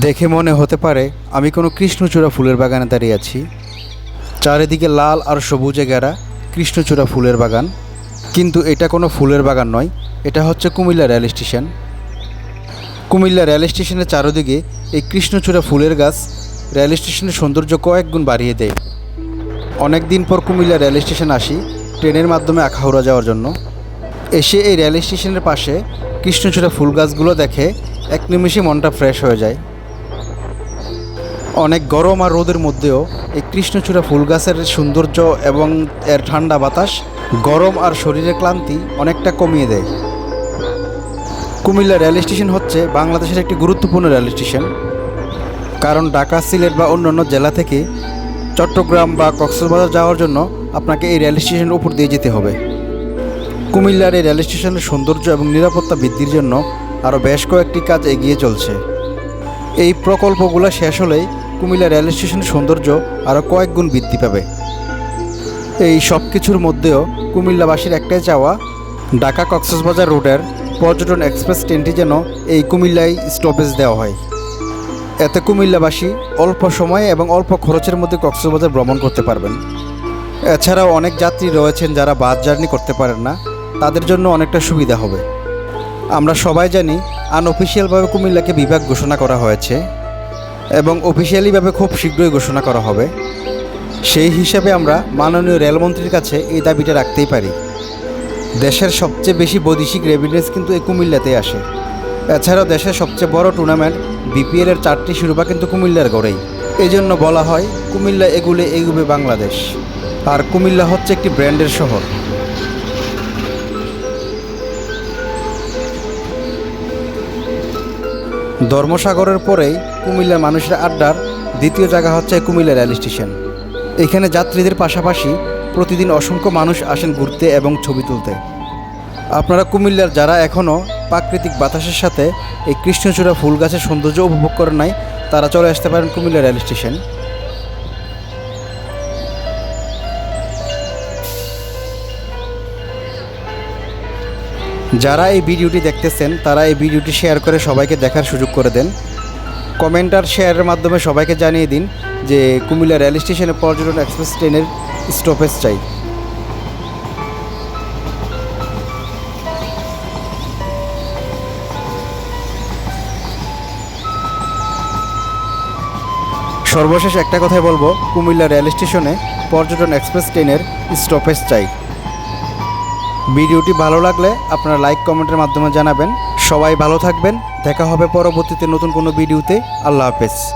দেখে মনে হতে পারে আমি কোনো কৃষ্ণচূড়া ফুলের বাগানে দাঁড়িয়ে আছি। চারিদিকে লাল আর সবুজে ঘেরা কৃষ্ণচূড়া ফুলের বাগান। কিন্তু এটা কোনো ফুলের বাগান নয়, এটা হচ্ছে Comilla rail station. Comilla rail স্টেশনের চারদিকে এই কৃষ্ণচূড়া ফুলের গাছ রেল স্টেশনের সৌন্দর্য কয়েক গুণ বাড়িয়ে দেয়। অনেক দিন পর কুমিল্লা রেল স্টেশন আসি ট্রেনের মাধ্যমে আখাউড়া যাওয়ার জন্য। এসে এই রেল স্টেশনের পাশে কৃষ্ণচূড়া ফুল গাছগুলো দেখে এক নিমিষে মনটা ফ্রেশ হয়ে যায়। অনেক গরম আর রোদের মধ্যেও এই কৃষ্ণচূড়া ফুল গাছের সৌন্দর্য এবং এর ঠান্ডা বাতাস গরম আর শরীরের ক্লান্তি অনেকটা কমিয়ে দেয়। কুমিল্লা রেল স্টেশন হচ্ছে বাংলাদেশের একটি গুরুত্বপূর্ণ রেল স্টেশন। কারণ ঢাকা, সিলেট বা অন্যান্য জেলা থেকে চট্টগ্রাম বা কক্সবাজার যাওয়ার জন্য আপনাকে এই রেল স্টেশনের উপর দিয়ে যেতে হবে। কুমিল্লার এই রেল স্টেশনের সৌন্দর্য এবং নিরাপত্তা বৃদ্ধির জন্য আরও বেশ কয়েকটি কাজ এগিয়ে চলছে। এই প্রকল্পগুলো শেষ হলেই কুমিল্লা রেল স্টেশনের সৌন্দর্য আরও কয়েক গুণ বৃদ্ধি পাবে। এই সব কিছুর মধ্যেও কুমিল্লাবাসীর একটাই চাওয়া, ঢাকা কক্সবাজার রোডের পর্যটন এক্সপ্রেস ট্রেনটি যেন এই কুমিল্লায় স্টপেজ দেওয়া হয়। এতে কুমিল্লাবাসী অল্প সময়ে এবং অল্প খরচের মধ্যে কক্সবাজার ভ্রমণ করতে পারবেন। এছাড়াও অনেক যাত্রী রয়েছেন যারা বাস জার্নি করতে পারেন না, তাদের জন্য অনেকটা সুবিধা হবে। আমরা সবাই জানি আনঅফিসিয়ালভাবে কুমিল্লাকে বিভাগ ঘোষণা করা হয়েছে। এবং অফিসিয়ালিভাবে খুব শীঘ্রই ঘোষণা করা হবে। সেই হিসাবে আমরা মাননীয় রেলমন্ত্রীর কাছে এই দাবিটা রাখতেই পারি। দেশের সবচেয়ে বেশি বৈদেশিক রেভিডেন্স কিন্তু এই কুমিল্লাতে আসে। এছাড়াও দেশের সবচেয়ে বড় টুর্নামেন্ট বিপিএলের চারটি শিরোপা কিন্তু কুমিল্লার গড়েই। এই জন্য বলা হয়, কুমিল্লা এগুলে এগুবে বাংলাদেশ। আর কুমিল্লা হচ্ছে একটি ব্র্যান্ডের শহর। ধর্মসাগরের পরেই কুমিল্লার মানুষের আড্ডার দ্বিতীয় জায়গা হচ্ছে কুমিল্লা রেল স্টেশন। এখানে যাত্রীদের পাশাপাশি প্রতিদিন অসংখ্য মানুষ আসেন ঘুরতে এবং ছবি তুলতে। আপনারা কুমিল্লার যারা এখনও প্রাকৃতিক বাতাসের সাথে এই কৃষ্ণচূড়া ফুল গাছের সৌন্দর্য উপভোগ করেন নাই, তারা চলে আসতে পারেন কুমিল্লা রেল স্টেশন। যারা এই ভিডিওটি দেখতেছেন, তারা এই ভিডিওটি শেয়ার করে সবাইকে দেখার সুযোগ করে দেন। কমেন্ট আর শেয়ারের মাধ্যমে সবাইকে জানিয়ে দিন যে কুমিল্লা রেল স্টেশনে পর্যটন এক্সপ্রেস ট্রেনের স্টপেজ চাই। সর্বশেষ একটা কথাই বলব, কুমিল্লা রেল স্টেশনে পর্যটন এক্সপ্রেস ট্রেনের স্টপেজ চাই। ভিডিওটি ভালো লাগলে আপনারা লাইক, কমেন্টের মাধ্যমে জানাবেন। সবাই ভালো থাকবেন। দেখা হবে পরবর্তীতে নতুন কোনো ভিডিওতে। আল্লাহ হাফেজ।